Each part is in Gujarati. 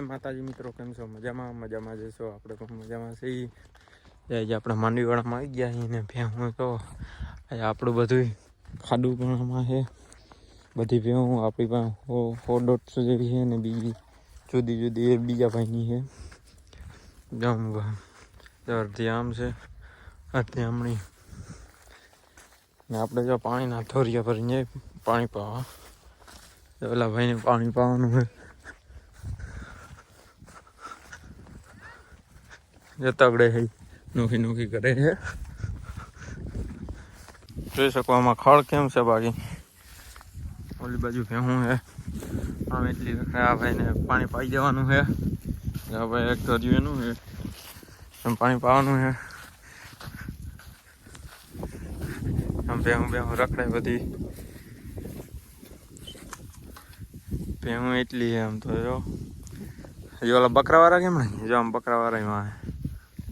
માતાજી મિત્રો, કેમ છો? મજામાં? મજામાં જશો આપણે પણ મજામાં છીએ. આજે આપણે માંડવીવાળામાં આવી ગયા છીએ ને ભેહું તો આજે આપણું બધું ખાડું પણ છે. બધી ભેહું આપણી પાસે સો દોઢસો જેવી છે ને બીજી જુદી જુદી એ બીજા ભાઈની છે. જામ અડધી આમ છે. અડધી આમણી ને આપણે જો પાણીના થોરિયા ભરીને પાણી પાવા. પેલા ભાઈને પાણી પાવાનું છે. જે તગડે છે નોખી નોખી કરે છે જોઈ શકો આમાં ખળ કેમ છે બાકી? ઓલી બાજુ ભેહું છે. આમ એટલી આ ભાઈને પાણી પાઈ દેવાનું છે. આ ભાઈ એક ધર્યું એનું છે. એમ પાણી પાવાનું છે. આમ ભેહું ભેહું રખડાય બધી. ભેહું એટલી છે આમ તો, જો. હજી ઓલા બકરાવાળા કેમ નહીં? જો આમ બકરાવાળા એમાં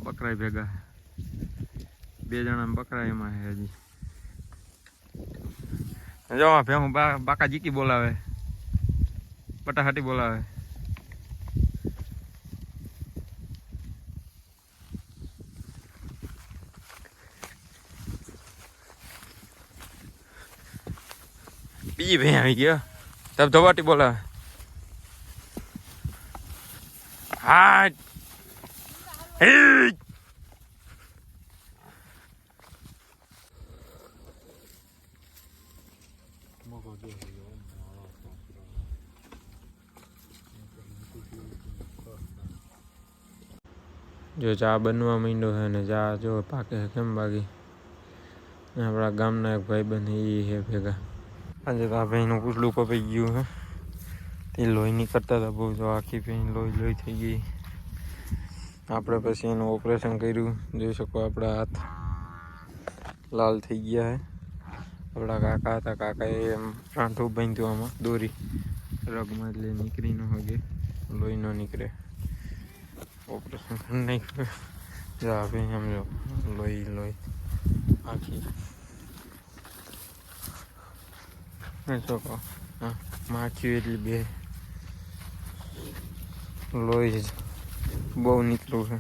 બકરાય ભેગા. બે જણા બકરા એમાં હજી. જો ભેહું બાકા જીકી બોલાવે. પટાહાટી બોલાવે. બીજી ભેં આવી ગયો તબ ધોવાટી બોલાવે. હા Hey! જો ચા બનવા માંડ્યો છે ને ચા જો પાકે છે કેમ બાકી? ને આપણા ગામના એક ભાઈ બને એ છે ભેગા. આજે તો આ ભાઈનું કુટલું કપાઈ ગયું છે. તે લોહી નીકળતા હતા બહુ જો આખી ભાઈ લોહી લોહી થઈ ગઈ. આપણે પછી એનું ઓપરેશન કર્યું. જોઈ શકો આપણા હાથ લાલ થઈ ગયા છે. આપણા કાકા હતા. કાકાએ એમ રાંઠું બાંધ્યું આમાં, દોરી. રગમાં એટલે નીકળી ન શકે. લોહી ન નીકળે. ઓપરેશન કરી. નાખ્યું જો આપણે એમ જો, લોહી લોહી આખી. ને શકો. હા માખ્યું એટલી બે. લોહી જ. બહુ નીકળ્યું છે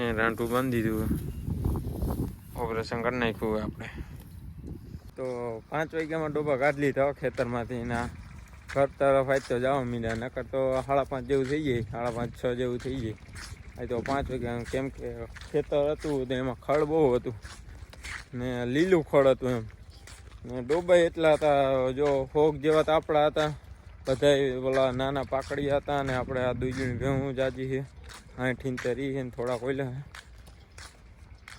એ રાંટું બાંધી દીધું ઓપરેશન કરી નાખ્યું આપણે. તો પાંચ વાગ્યામાં ડોબા કાઢ લીધા ખેતરમાંથી ના ઘર તરફ આજ તો જવા મીડ્યા નકર તો સાડા પાંચ જેવું થઈ જાય સાડા પાંચ છ જેવું થઈ જાય. આજ તો પાંચ વાગ્યા કેમ કે ખેતર હતું તો એમાં ખડ બહુ હતું. ને લીલું ખોળ હતું એમ. ને ડોબાઈ એટલા હતા, જો ફોગ જેવા તાપડા હતા બધા ઓલા નાના પાકડિયા હતા ને આપણે આ દૂજણી ભેહું જાજી છે. આઠીન તરી છે ને થોડા કોયલા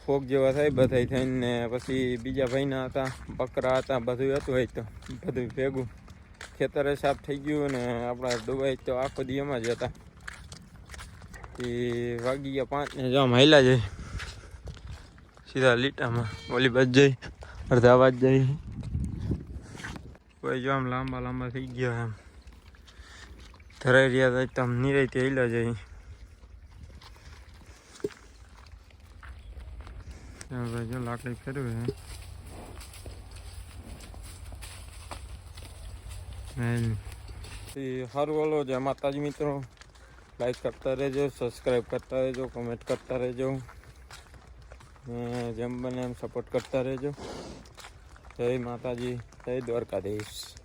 ફોગ જેવા થાય બધા થઈને ને પછી બીજા ભાઈના હતા, બકરા હતા, બધું હતું હોય તો, બધું ભેગું. ખેતરે સાફ થઈ ગયું ને આપણા ડુબાઈ તો આખો દી એમાં જ હતા. એ વાગી ગયા પાંચ ને જો આમ જાય. સીધા લીટામાં. ઓલી બાજ જઈ. અડધા બાજ જઈ. કોઈ જો આમ લાંબા લાંબા થઈ ગયા એમ. ધરાઈ રહ્યા હતા તો આમ નિરાયતે તે જાય. જઈ ભાઈ જો લાકડી ફેરવે સારું હાલો જય માતાજી મિત્રો. લાઈક કરતા રહેજો સબસ્ક્રાઈબ કરતા રહેજો કમેન્ટ કરતા રહેજો. ને જેમ બને એમ સપોર્ટ કરતા રહેજો. જય માતાજી જય દ્વારકાધીશ.